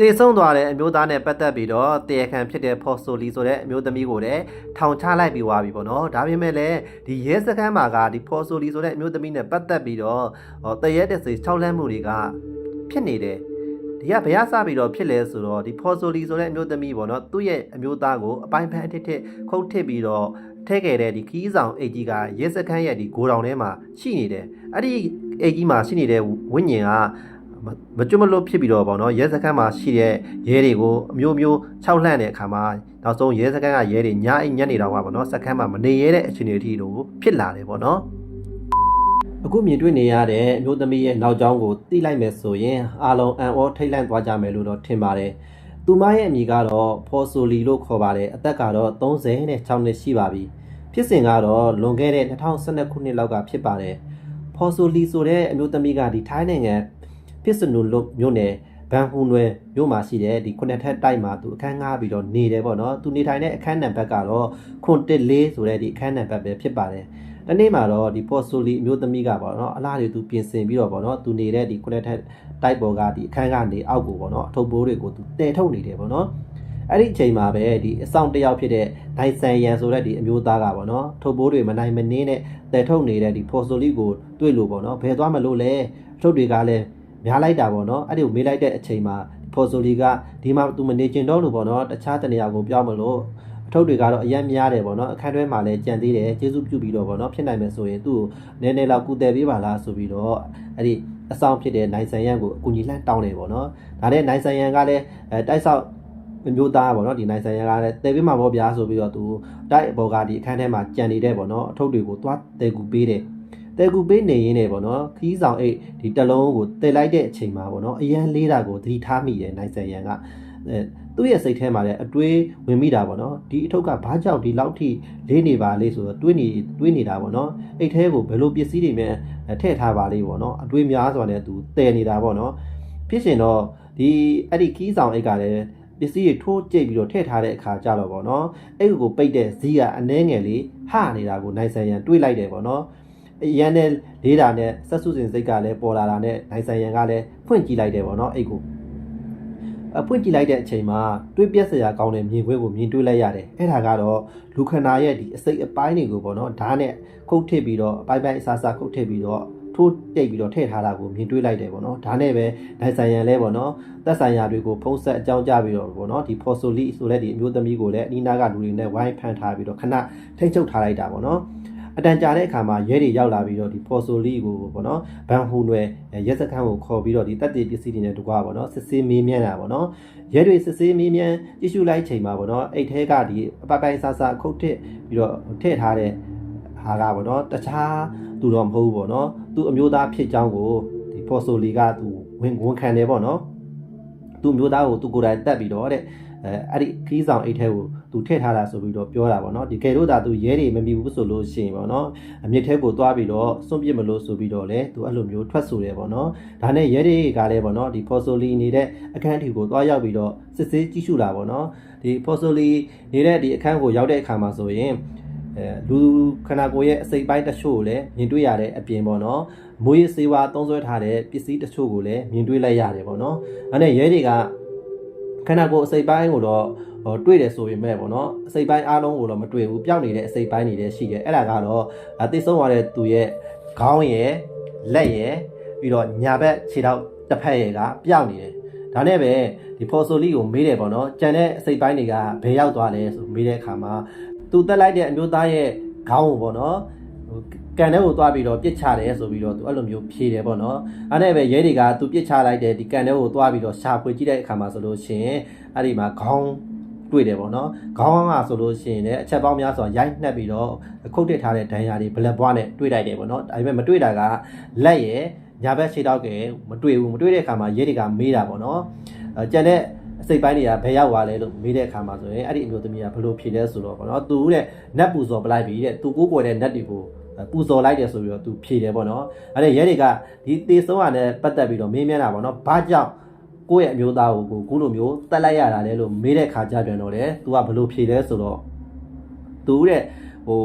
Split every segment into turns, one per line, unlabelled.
တည်ဆုံးသွားတဲ့အမျိုးသားနဲ့ပတ်သက်ပြီးတော့တရားခံဖြစ်တဲ့ဖော်ဆိုလီဆိုတဲ့အမျိုးသမီးကိုလည်းထောင်ချလိုက်ပြီးသွားပြီပေါ့နော်ဒါပေမဲ့လည်းဒီရဲစခန်းမှာကဒီဖော်ဆိုလီဆိုတဲ့အမျိုးသမီးနဲ့ပတ်သက်ပြီးတော့ဟောတရက်တစေ၆လန့်မှုတွေကဖြစ်နေတယ်ဒီကဘယ်ရစပြီးတော့ဖြစ်လဲဆိုတော့ဒီဖော်ဆိုလီဆိုတဲ့အမျိုးသမီးပေါ့နော်သူ့ရဲ့အမျိုးသားကိုအပိုင်းဖန်အထစ်ထစ်ခုတ်ထစ်ပြီးတော့ထဲခဲ့တဲ့ဒီခီးဆောင်အိတ်ကြီးကရဲစခန်းရဲ့ဒီဂိုဒေါင်ထဲမှာရှိနေတယ်အဲ့ဒီအိတ်ကြီးမှာရှိနေတဲ့ဝိညာဉ်က မမကျွတ်မလွတ်ဖြစ်ပြီးတော့ပေါ့နော်ရဲစခန်းမှာရှိတဲ့ရဲတွေကိုအမျိုးမျိုးခြောက်လှန့်တဲ့အခါမှာနောက်ဆုံးရဲစခန်းကရဲတွေညအိမ်ညက်နေတော့ပါပေါ့နော်စခန်းမှာမနေရတဲ့အခြေအနေအထိတို့ဖြစ်လာတယ်ပေါ့နော်အခုမြင်တွေ့နေရတဲ့အမျိုးသမီးရဲ့နောက်ကျောင်းကိုတိလိုက်မယ်ဆိုရင်အားလုံးအံ့ဩထိတ်လန့်သွားကြမယ်လို့တော့ထင်ပါတယ်သူမရဲ့အမည်ကတော့ဖော်ဆိုလီလို့ခေါ်ပါတယ်အသက်ကတော့36နှစ်ရှိပါပြီဖြစ်စဉ်ကတော့လွန်ခဲ့တဲ့2012ခုနှစ်လောက်ကဖြစ်ပါတယ်ဖော်ဆိုလီဆိုတဲ့အမျိုးသမီးကဒီထိုင်းနိုင်ငံ ဖြစ်စနုလို့မြို့နယ်ဘန်ဟူနွယ်မြို့မှာရှိတဲ့ဒီခုနှစ်ထပ်တိုက်မှာသူအခန်းငှားပြီးတော့နေတယ်ပေါ့နော်သူနေထိုင်တဲ့အခန်းနံပါတ်ကတော့ခွန်တစ်လေးဆိုတဲ့ဒီအခန်းနံပါတ်ပဲဖြစ်ပါတယ်တနေ့မှာတော့ဒီပေါ်ဆိုလီအမျိုးသမီးကပေါ့နော်အလားတွေသူပြင်ဆင်ပြီးတော့ပေါ့နော်သူနေတဲ့ဒီခုနှစ်ထပ်တိုက်ပေါ်ကဒီအခန်းကနေအောက်ကိုပေါ့နော်အထုပ်ပိုးတွေကိုသူတည်ထုတ်နေတယ်ပေါ့နော်အဲ့ဒီအချိန်မှာပဲဒီအဆောင်တစ်ယောက်ဖြစ်တဲ့ဒိုင်ဆန်ယန်ဆိုတဲ့ဒီအမျိုးသားကပေါ့နော်ထုပ်ပိုးတွေမနိုင်မနှင်းနဲ့တည်ထုတ်နေတဲ့ဒီပေါ်ဆိုလီကိုတွေ့လို့ပေါ့နော်ဘယ်သွားမလို့လဲအထုပ်တွေကလည်း များလိုက်တာပေါ့နော်အဲ့ဒီကိုမေးလိုက်တဲ့အချိန်မှာဖော်ဆိုလီကဒီမှာသူမနေကျင်တော့လို့ပေါ့နော်တခြားတနေရာကိုပြောင်းမလို့အထုပ်တွေကတော့အရင်များတယ်ပေါ့နော်အခန်းတွဲမှာလည်းကြံသေးတယ်ကျေးဇူးပြုပြီးတော့ပေါ့နော်ဖြစ်နိုင်မယ်ဆိုရင်သူ့ကိုနည်းနည်းလောက်ကူတယ်ပေးပါလားဆိုပြီးတော့အဲ့ဒီအဆောင်ဖြစ်တဲ့နိုင်ဆန်ရန်ကိုအကူကြီးလှမ်းတောင်းတယ်ပေါ့နော်ဒါနဲ့နိုင်ဆန်ရန်ကလည်းအဲတိုက်ဆောက်မျိုးသားပေါ့နော်ဒီနိုင်ဆန်ရန်ကလည်းတဲပေးမှာပေါ့ဗျာဆိုပြီးတော့သူတိုက်ဘော်ကဒီအခန်းထဲမှာကြံနေတဲ့ပေါ့နော်အထုပ်တွေကိုသွားတဲကူပေးတယ် တဲကူပေးနေရင်းနဲ့ပေါ့နော်ခီးဆောင်အိတ်ဒီတလုံးကိုတဲလိုက်တဲ့အချိန်မှာပေါ့နော်အရန်လေးတာကိုသတိထားမိတယ်နိုင်ဆန်ရန်ကအဲသူ့ရဲ့စိတ်ထဲမှာလည်းအတွေးဝင်မိတာပေါ့နော်ဒီအထုပ်ကဘာကြောင့်ဒီလောက်ထိလေးနေပါလေဆိုတော့တွေးနေတွေးနေတာပေါ့နော်အိတ်ထဲကိုဘယ်လိုပစ္စည်းတွေနဲ့ထည့်ထားပါလိမ့်ပေါ့နော်အတွေးများစွာနဲ့သူတည်နေတာပေါ့နော်ဖြစ်ရှင်တော့ဒီအဲ့ဒီခီးဆောင်အိတ်ကလည်းပစ္စည်းတွေထိုးကြိတ်ပြီးတော့ထည့်ထားတဲ့အခါကြတော့ပေါ့နော်အဲ့ကိုပိတ်တဲ့ဇီးကအနှဲငယ်လေးဟနေတာကိုနိုင်ဆန်ရန်တွေးလိုက်တယ်ပေါ့နော် ရန်နဲ့လေးတာနဲ့ဆက်စုစင်စိတ်ကလည်းပေါ်လာတာနဲ့နိုင်ဆိုင်ရန်ကလည်းဖွင့်ကြည့်လိုက်တယ်ပေါ့နော်အဲ့ကိုအဖွင့်ကြည့်လိုက်တဲ့အချိန်မှာတွေးပြက်စရာကောင်းတဲ့မြင်ကွင်းကိုမြင်တွေ့လိုက်ရတယ်အဲ့ဒါကတော့လူခန္ဓာရဲ့ဒီအစိတ်အပိုင်းတွေကိုပေါ့နော်ဓာတ်နဲ့ခုတ်ထစ်ပြီးတော့အပိုင်းပိုင်းအစားစားခုတ်ထစ်ပြီးတော့ထိုးတိတ်ပြီးတော့ထည့်ထားတာကိုမြင်တွေ့လိုက်တယ်ပေါ့နော်ဒါနဲ့ပဲနိုင်ဆိုင်ရန်လဲပေါ့နော်သက်ဆိုင်ရာတွေကိုဖုံးဆက်အကြောင်းကြားပြီးတော့ပေါ့နော်ဒီ fossili ဆိုတဲ့ဒီအမျိုးသမီးကိုလည်းအနီးနားကလူတွေနဲ့ဝိုင်းဖန်ထားပြီးတော့ခဏထိတ်ချုပ်ထားလိုက်တာပေါ့နော် အတန်ကြာတဲ့အခါမှာရဲတွေရောက်လာပြီးတော့ဒီဖော်ဆိုလီကိုပေါ့နော်ဘန်ဟူနွယ်ရဲစခန်းကိုခေါ်ပြီးတော့ဒီတက်တေပစ္စည်းတွေနဲ့တကွာပေါ့နော်စစ်ဆေးမေးမြန်းတာပေါ့နော်ရဲတွေစစ်ဆေးမေးမြန်းကြည့်ရှုလိုက်ချိန်မှာပေါ့နော်အိတ်ထဲကဒီအပပိုင်းဆာဆာခုတ်ထစ်ပြီးတော့ထည့်ထားတဲ့ဟာကပေါ့နော်တခြားသူတော့မဟုတ်ဘူးပေါ့နော်သူအမျိုးသားဖြစ်ကြောင်းကိုဒီဖော်ဆိုလီကသူဝင်ဝန်ခံတယ်ပေါ့နော်သူအမျိုးသားကိုသူကိုယ်တိုင်တက်ပြီးတော့တဲ့ အဲအဲ့ဒီခီးဆောင်အိတ်ထဲကိုသူထည့်ထားတာဆိုပြီးတော့ပြောတာပေါ့နော်ဒီကယ်လို့ဒါသူရဲတွေမမီဘူးဆိုလို့ရှိရင်ပေါ့နော်အမြင့်ထဲကိုသွားပြီးတော့စွန့်ပစ်မလို့ဆိုပြီးတော့လေသူအဲ့လိုမျိုးထွက်ဆိုတယ်ပေါ့နော်ဒါနဲ့ရဲတွေကလည်းပေါ့နော်ဒီဖော်ဆိုလီနေတဲ့အခန်းထီကိုသွားရောက်ပြီးတော့စစ်ဆေးကြည့်ရှုတာပေါ့နော်ဒီဖော်ဆိုလီနေတဲ့ဒီအခန်းကိုရောက်တဲ့အခါမှာဆိုရင်အဲလူခန္ဓာကိုယ်ရဲ့အစိတ်ပိုင်းတချို့ကိုလည်းမြင်တွေ့ရတဲ့အပြင်ပေါ့နော်မွေးစေဝါသုံးဆွဲထားတဲ့ပစ္စည်းတချို့ကိုလည်းမြင်တွေ့လိုက်ရတယ်ပေါ့နော်အဲ့နဲ့ရဲတွေက ခန္ဓာကိုယ်အစိတ်ပိုင်းကိုတော့ဟိုတွေ့တယ်ဆိုပေမဲ့ပေါ့နော်အစိတ်ပိုင်းအားလုံးကိုတော့မတွေ့ဘူးပျောက်နေတဲ့အစိတ်ပိုင်းတွေလည်းရှိတယ်အဲ့ဒါကတော့အသိဆုံးသွားတဲ့သူရဲ့ခေါင်းရယ်လက်ရယ်ပြီးတော့ညာဘက်ခြေထောက်တစ်ဖက်ရယ်ကပျောက်နေတယ်ဒါနဲ့ပဲဒီဖော်ဆိုလီကိုမေးတယ်ပေါ့နော်ကြံတဲ့အစိတ်ပိုင်းတွေကဘယ်ရောက်သွားလဲဆိုမေးတဲ့အခါမှာသူတက်လိုက်တဲ့အမျိုးသားရဲ့ခေါင်းကိုပေါ့နော်ဟို ကန်ထဲကိုသွားပြီးတော့ပြစ်ချတယ်ဆိုပြီးတော့သူအဲ့လိုမျိုးဖြေတယ်ပေါ့နော်အဲ့ဒါပဲရဲတွေကသူပြစ်ချလိုက်တဲ့ဒီကန်ထဲကိုသွားပြီးတော့ရှာဖွေကြည့်တဲ့အခါမှာဆိုလို့ရှိရင်အဲ့ဒီမှာခေါင်းတွေ့တယ်ပေါ့နော်ခေါင်းကဆိုလို့ရှိရင်လည်းအချက်ပေါင်းများစွာရိုက်နှက်ပြီးတော့ခုတ်တက်ထားတဲ့ဒဏ်ရာတွေဘလက်ဘွားနဲ့တွေ့လိုက်တယ်ပေါ့နော်ဒါပေမဲ့မတွေ့တာကလက်ရယ်ညာဘက်ခြေထောက်ကမတွေ့ဘူးမတွေ့တဲ့အခါမှာရဲတွေကမေးတာပေါ့နော်အဲကြံတဲ့အစိတ်ပိုင်းတွေကဘယ်ရောက်သွားလဲလို့မေးတဲ့အခါမှာဆိုရင်အဲ့ဒီအမျိုးသမီးကဘယ်လိုဖြေလဲဆိုတော့ပေါ့နော်သူတဲ့နက်ပူစော်ပလိုက်ပြီတဲ့သူကိုကိုယ်တဲ့နက်တွေကို ပူစော်လိုက်တယ်ဆိုပြီးတော့သူဖြေတယ်ပေါ့နော်အဲ့ဒါရဲတွေကဒီတေဆုံးရတဲ့ပတ်သက်ပြီးတော့မေးမြန်းတာပေါ့နော်ဘာကြောင့်ကိုယ့်ရဲ့အမျိုးသားကိုကိုခုလိုမျိုးတက်လိုက်ရတာလဲလို့မေးတဲ့ခါကြပြန်တော့လေ तू ကဘလို့ဖြေလဲဆိုတော့ तू တဲ့ဟို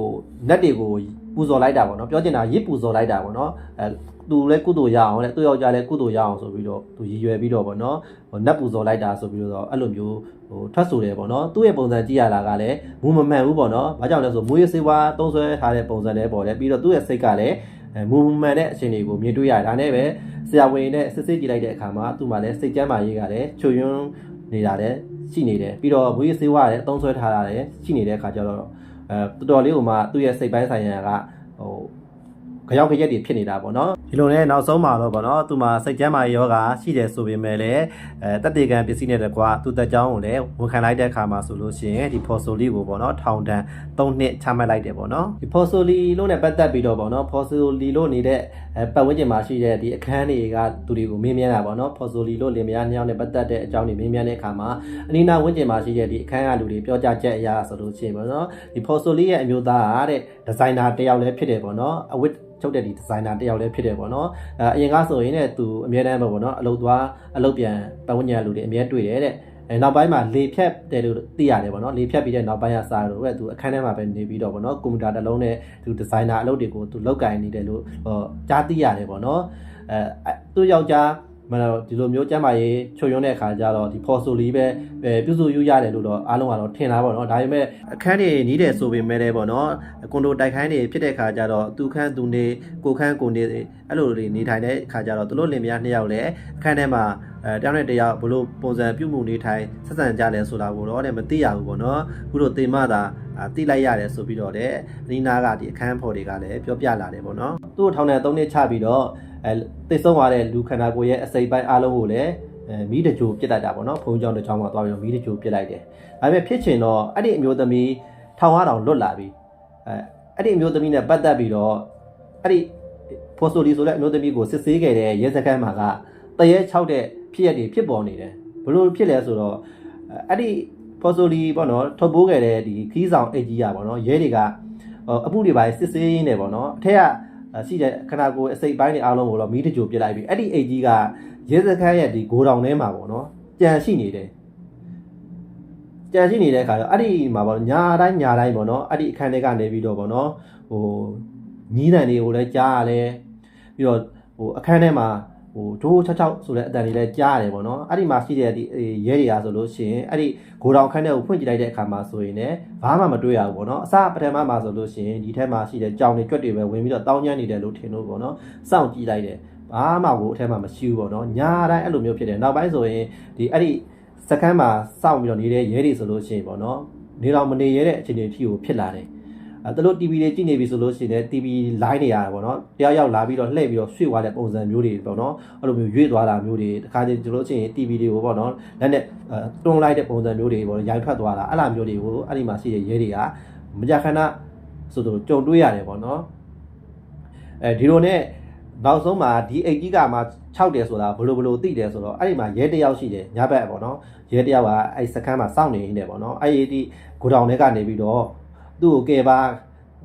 နက်တွေကိုပူဇော်လိုက်တာပေါ့နော်ပြောချင်တာရစ်ပူဇော်လိုက်တာပေါ့နော်အဲ သူလည်းကုသိုလ်ရအောင်တဲ့သူယောက်ျားလည်းကုသိုလ်ရအောင်ဆိုပြီးတော့သူရည်ရွယ်ပြီးတော့ပေါ့နော်ဟိုနတ်ပူဇော်လိုက်တာဆိုပြီးတော့အဲ့လိုမျိုးဟိုထွက်ဆိုတယ်ပေါ့နော်သူ့ရဲ့ပုံစံကြည့်ရတာကလည်းမူမမှန်ဘူးပေါ့နော်ဘာကြောင့်လဲဆိုမွေးစေးဝါသုံးဆွဲထားတဲ့ပုံစံလည်းပေါ့လေပြီးတော့သူ့ရဲ့စိတ်ကလည်းအဲမူမှန်တဲ့အချိန်တွေကိုမြင်တွေ့ရတယ်ဒါနဲ့ပဲဆရာဝန်နဲ့စစ်စစ်ကြည့်လိုက်တဲ့အခါမှာသူ့မှာလည်းစိတ်ကြမ်းမာရေးကလည်းချွတ်ယွန်းနေတာလည်းရှိနေတယ်ပြီးတော့မွေးစေးဝါလည်းအသုံးဆွဲထားတာလည်းရှိနေတဲ့အခါကျတော့အဲတော်တော်လေးဟိုမှာသူ့ရဲ့စိတ်ပိုင်းဆိုင်ရာကဟိုကြောက်ကြရက်တွေဖြစ်နေတာပေါ့နော် ဒီလိုနဲ့နောက်ဆုံးမှာတော့ပေါ့နော်သူမှာစိတ်ကျမ်းမာရေးယောဂရှိတယ်ဆိုပေမဲ့လည်းအဲတက်တေကံပစ္စည်းနဲ့တကွာသူတက်ကြောင်းကိုလည်းဝန်ခံလိုက်တဲ့အခါမှာဆိုလို့ရှိရင်ဒီဖော်ဆိုလီကိုပေါ့နော်ထောင်ဒဏ်3နှစ်ချမှတ်လိုက်တယ်ပေါ့နော်ဒီဖော်ဆိုလီလို့နဲ့ပတ်သက်ပြီးတော့ပေါ့နော်ဖော်ဆိုလီလို့နေတဲ့အဲပတ်ဝန်းကျင်မှာရှိတဲ့ဒီအခန်းတွေကသူတွေကိုမေးမြန်းတာပေါ့နော်ဖော်ဆိုလီလို့လင်မယားနှစ်ယောက်နဲ့ပတ်သက်တဲ့အကြောင်းတွေမေးမြန်းတဲ့အခါမှာအနီးနားဝန်းကျင်မှာရှိတဲ့ဒီအခန်းကလူတွေပြောကြချက်အရာဆိုလို့ရှိရင်ပေါ့နော်ဒီ Fossoli ရဲ့အမျိုးသားကတဲ့ဒီဇိုင်နာတစ်ယောက်လည်းဖြစ်တယ်ပေါ့နော်အဝတ် ချုပ်တဲ့ဒီဒီဇိုင်နာတစ်ယောက်လည်းဖြစ်တယ်ပေါ့နော်အဲအရင်ကဆိုရင်လည်းသူအများတန်းပဲပေါ့နော်အလုပ်သွားအလုပ်ပြန်ပတ်ဝန်းကျင်လူတွေအများတွေ့တယ်တဲ့အဲနောက်ပိုင်းမှာလေဖြတ်တယ်လို့သိရတယ်ပေါ့နော်လေဖြတ်ပြီးတဲ့နောက်ပိုင်းကစားလို့ပဲသူအခန်းထဲမှာပဲနေပြီးတော့ပေါ့နော်ကွန်ပျူတာတစ်လုံးနဲ့သူဒီဇိုင်နာအလုပ်တွေကိုသူလောက်ကင်နေတယ်လို့ဟောကြားသိရတယ်ပေါ့နော်အဲသူ့ယောက်ျား မလို့ဒီလိုမျိုးကျမ်းမာရေးချွတ်ယွန်းတဲ့အခါကျတော့ဒီ Fossoli ပဲအဲပြုစုယူရတယ်လို့တော့အားလုံးကတော့ထင်တာပေါ့နော်ဒါပေမဲ့အခန်းတွေနီးတယ်ဆိုပေမဲ့လည်းပေါ့နော်ကွန်ဒိုတိုက်ခိုင်းတွေဖြစ်တဲ့အခါကျတော့သူခန်းသူနေကိုခန်းကိုနေအဲ့လိုတွေနေထိုင်တဲ့အခါကျတော့သူတို့လင်မယားနှစ်ယောက်လည်းအခန်းထဲမှာအဲ တယောက်နဲ့တယောက်ဘလို့ပုံစံပြုမှုနေထိုင်ဆက်ဆံကြလဲဆိုတာကိုတော့လည်းမသိရဘူးပေါ့နော်ခုတို့သေမသာအာသိလိုက်ရတယ်ဆိုပြီးတော့လည်းအနီးနားကဒီအခန်းဖော်တွေကလည်းပြောပြလာတယ်ပေါ့နော်သူ့ကိုထောင်ထဲ၃နှစ်ချပြီးတော့အဲတိတ်ဆုံးသွားတဲ့လူခန္ဓာကိုယ်ရဲ့အစိပ်ပိုင်းအားလုံးကိုလည်းအဲမီးတကြိုပြစ်လိုက်တာပေါ့နော်ဖုံးကြောင်တစ်ချောင်းမှာသွားပြီးတော့မီးတကြိုပြစ်လိုက်တယ်ဒါပေမဲ့ဖြစ်ချင်တော့အဲ့ဒီအမျိုးသမီးထောင်ရအောင်လွတ်လာပြီအဲအဲ့ဒီအမျိုးသမီးနဲ့ပတ်သက်ပြီးတော့အဲ့ဒီဖော်ဆိုလီဆိုတဲ့အမျိုးသမီးကိုစစ်ဆေးခဲ့တဲ့ရဲစခန်းမှာကတရေ၆တဲ့ ဖြစ်ရက်တွေဖြစ်ပေါ်နေတယ်ဘလို့ဖြစ်လဲဆိုတော့အဲ့ဒီဖော်ဆိုလီပေါ့နော်ထုတ်ပိုးခဲ့တဲ့ဒီခီးဆောင်အိတ်ကြီးရပေါ့နော်ရဲတွေကအမှုတွေပါစစ်ဆေးရင်းနေပေါ့နော်အထက်ကရှိတဲ့ခနာကိုယ်အစိပ်ပိုင်းတွေအားလုံးကိုတော့မီးတကြိုပြစ်လိုက်ပြီအဲ့ဒီအိတ်ကြီးကရဲစခန်းရဲ့ဒီဂိုဒေါင်ထဲမှာပေါ့နော်ကြံရှိနေတယ်ကြံရှိနေတဲ့အခါကျတော့အဲ့ဒီမှာပေါ့ညာတိုင်းညာတိုင်းပေါ့နော်အဲ့ဒီအခန်းထဲကနေပြီးတော့ပေါ့နော်ဟိုညီးတန်တွေကိုလည်းကြားရလဲပြီးတော့ဟိုအခန်းထဲမှာ ဟိုဒိုး၆၆ဆိုတဲ့အတန်တွေလည်းကြားရတယ်ပေါ့နော်အဲ့ဒီမှာရှိတဲ့ဒီရဲတွေကဆိုလို့ရှိရင်အဲ့ဒီဂိုဒေါင်ခန်းထဲကိုဖွင့်ကြည့်လိုက်တဲ့အခါမှာဆိုရင်လည်းဘာမှမတွေ့ရဘူးပေါ့နော်အစပထမမှာဆိုလို့ရှိရင်ဒီထက်မှာရှိတဲ့ကြောင်တွေကြွက်တွေပဲဝင်ပြီးတော့တောင်းကျမ်းနေတယ်လို့ထင်လို့ပေါ့နော်စောင့်ကြည့်လိုက်တယ်ဘာမှကိုအထက်မှာမရှိဘူးပေါ့နော်ညာတိုင်းအဲ့လိုမျိုးဖြစ်တယ်နောက်ပိုင်းဆိုရင်ဒီအဲ့ဒီစကမ်းမှာစောင့်ပြီးတော့နေတဲ့ရဲတွေဆိုလို့ရှိရင်ပေါ့နော်နေတော့မနေရတဲ့အခြေအနေအထိကိုဖြစ်လာတယ် အဲတလို့ TV တွေကြည့်နေပြီဆိုလို့ရှိရင် TV line နေရတယ်ပေါ့နော်တယောက်ယောက်လာပြီးတော့လှည့်ပြီးတော့ရွှေ့သွားတဲ့ပုံစံမျိုးတွေပေါ့နော်အဲ့လိုမျိုးရွေ့သွားတာမျိုးတွေတခါကျရင်တို့လို့ရှိရင် TV တွေကိုပေါ့နော်လက်နဲ့တွန်းလိုက်တဲ့ပုံစံမျိုးတွေပေါ့ရိုက်ထွက်သွားတာအဲ့လိုမျိုးတွေကိုအဲ့ဒီမှာရှိတဲ့ရဲတွေကမကြခဏဆိုတော့ကြုံတွေ့ရတယ်ပေါ့နော်အဲဒီလိုနဲ့နောက်ဆုံးမှာဒီအိတ်ကြီးကမှ6တယ်ဆိုတာဘလို့ဘလို့သိတယ်ဆိုတော့အဲ့ဒီမှာရဲတယောက်ရှိတယ်ညဘက်ပေါ့နော်ရဲတယောက်ကအဲ့စခန်းမှာစောင့်နေနေတယ်ပေါ့နော်အဲ့ဒီဂိုဒေါင်ထဲကနေပြီးတော့ သူ့ကိုကယ်ပါ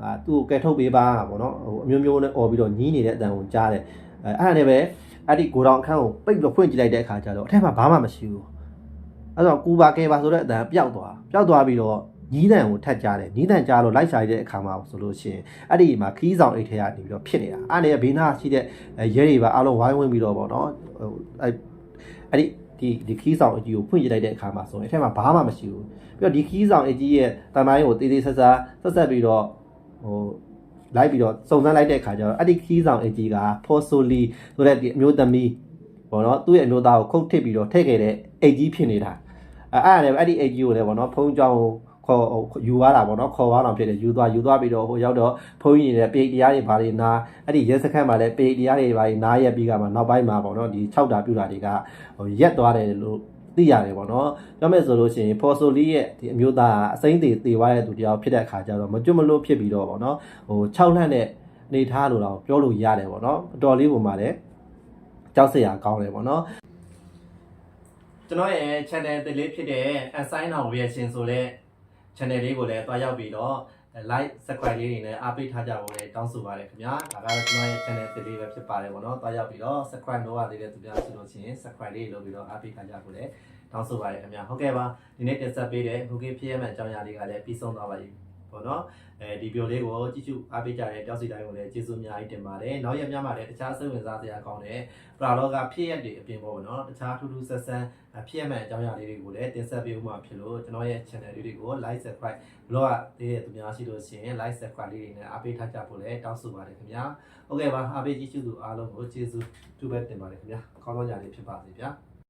အာသူ့ကိုကယ်ထုတ်ပေးပါပေါ့နော်ဟိုအမျိုးမျိုးနဲ့អော်ပြီးတော့ညီးနေတဲ့အတန်ကိုကြားတယ်အဲအဲ့ဒါနဲ့ပဲအဲ့ဒီဂိုဒေါင်အခန်းကိုပိတ်ပြီးတော့ဖွင့်ကြည့်လိုက်တဲ့အခါကျတော့အထက်မှာဘာမှမရှိဘူးအဲ့တော့ကူပါကယ်ပါဆိုတဲ့အတန်ပျောက်သွားပျောက်သွားပြီးတော့ညီးတန်ကိုထတ်ကြားတယ်ညီးတန်ကြားလို့လိုက်ရှာရတဲ့အခါမှာဆိုလို့ရှိရင်အဲ့ဒီမှာခီးဆောင်အိတ်ထဲကနေပြီးတော့ဖြစ်နေတာအဲ့ဒီဘေးနားရှိတဲ့ရဲတွေပါအားလုံးဝိုင်းဝန်းပြီးတော့ပေါ့နော်ဟိုအဲ့အဲ့ဒီ ဒီဒီခီးဆောင်အကြီးကိုဖွင့်ကြည့်လိုက်တဲ့အခါမှာဆိုရင်အထက်မှာဘာမှမရှိဘူးပြီးတော့ဒီခီးဆောင်အကြီးရဲ့တမိုင်းကိုတေးသေးဆက်ဆက်ဆက်ဆက်ပြီးတော့ဟိုလိုက်ပြီးတော့စုံစမ်းလိုက်တဲ့အခါကျတော့အဲ့ဒီခီးဆောင်အကြီးက Fossoli ဆိုတဲ့ဒီအမျိုးသမီးပေါ့နော်သူ့ရဲ့အမျိုးသားကိုခုတ်ထစ်ပြီးတော့ထည့်ခဲ့တဲ့အိတ်ကြီးဖြစ်နေတာအဲ့အဲ့ဒါလည်းအဲ့ဒီအိတ်ကြီးကိုလည်းပေါ့နော်ဖုံးကြောင်းကို ခေါ်ယူသွားတာပေါ့နော်ခေါ်သွားတော့ဖြစ်တယ်ယူသွားယူသွားပြီးတော့ဟိုရောက်တော့ဖုန်းကြီးနေတဲ့ပေတရားတွေဘာတွေနာအဲ့ဒီရဲစခန်းမှာလည်းပေတရားတွေဘာတွေနားရက်ပြီးကမှနောက်ပိုင်းမှာပေါ့နော်ဒီ6တာပြူတာတွေကဟိုရက်သွားတယ်လို့သိရတယ်ပေါ့နော်ပြောမယ်ဆိုလို့ရှိရင်ဖော်ဆိုလီရဲ့ဒီအမျိုးသားအစိမ့်သေးသေးသွားတဲ့သူတယောက်ဖြစ်တဲ့အခါကျတော့မကျွတ်မလို့ဖြစ်ပြီးတော့ပေါ့နော်ဟို6လန့်တဲ့နေထားလို့တော့ပြောလို့ရတယ်ပေါ့နော်အတော်လေးပုံမှာလည်းကြောက်စရာကောင်းတယ်ပေါ့နော်ကျွန်တော်ရဲ့ channel တစ်လေးဖြစ်တဲ့ assign now reaction ဆိုတဲ့ channel လေးကိုလည်းတွားရောက်ပြီးတော့ like subscribe လေးတွေနဲ့အားပေးထားကြဖို့လည်းတောင်းဆိုပါတယ်ခင်ဗျာဒါကတော့ကျွန်တော်ရဲ့ channel တစ်လေးပဲဖြစ်ပါတယ်ပေါ့နော်တွားရောက်ပြီးတော့ subscribe လုပ်ရသေးတဲ့သူများဆိုလို့ရှိရင် subscribe လေးလုပ်ပြီးတော့အားပေးထားကြဖို့လည်းတောင်းဆိုပါတယ်ခင်ဗျာဟုတ်ကဲ့ပါဒီနေ့တင်ဆက်ပေးတဲ့ Google ဖြစ်ရမယ့်အကြောင်းအရာလေးကလည်းပြီးဆုံးသွားပါပြီ ပေါ့နော်အဲဒီဗီဒီယိုလေးကိုကြည့်ရှုအားပေးကြတဲ့တောက်စီတိုင်းကိုလည်းကျေးဇူးအများကြီးတင်ပါတယ်နောက်ရက်များမှာလည်းတခြားစိတ်ဝင်စားစရာကောင်းတဲ့ပရာလောကဖြစ်ရက်တွေအပြင်ပေါ့နော်တခြားထူးထူးဆန်းဆန်းဖြစ်ရမယ့်အကြောင်းအရာလေးတွေကိုလည်းတင်ဆက်ပေးဦးမှာဖြစ်လို့ကျွန်တော်ရဲ့ channel လေးတွေကို like subscribe ဘလော့ကသေးတဲ့သူများရှိလို့ရှိရင် like subscribe လေးတွေနဲ့အားပေးထားကြဖို့လည်းတောင်းဆိုပါတယ်ခင်ဗျာဟုတ်ကဲ့ပါအားပေးကြည့်ရှုသူအားလုံးကိုကျေးဇူးတူပဲတင်ပါတယ်ခင်ဗျာကောင်းကောင်းကြလေးဖြစ်ပါစေဗျာ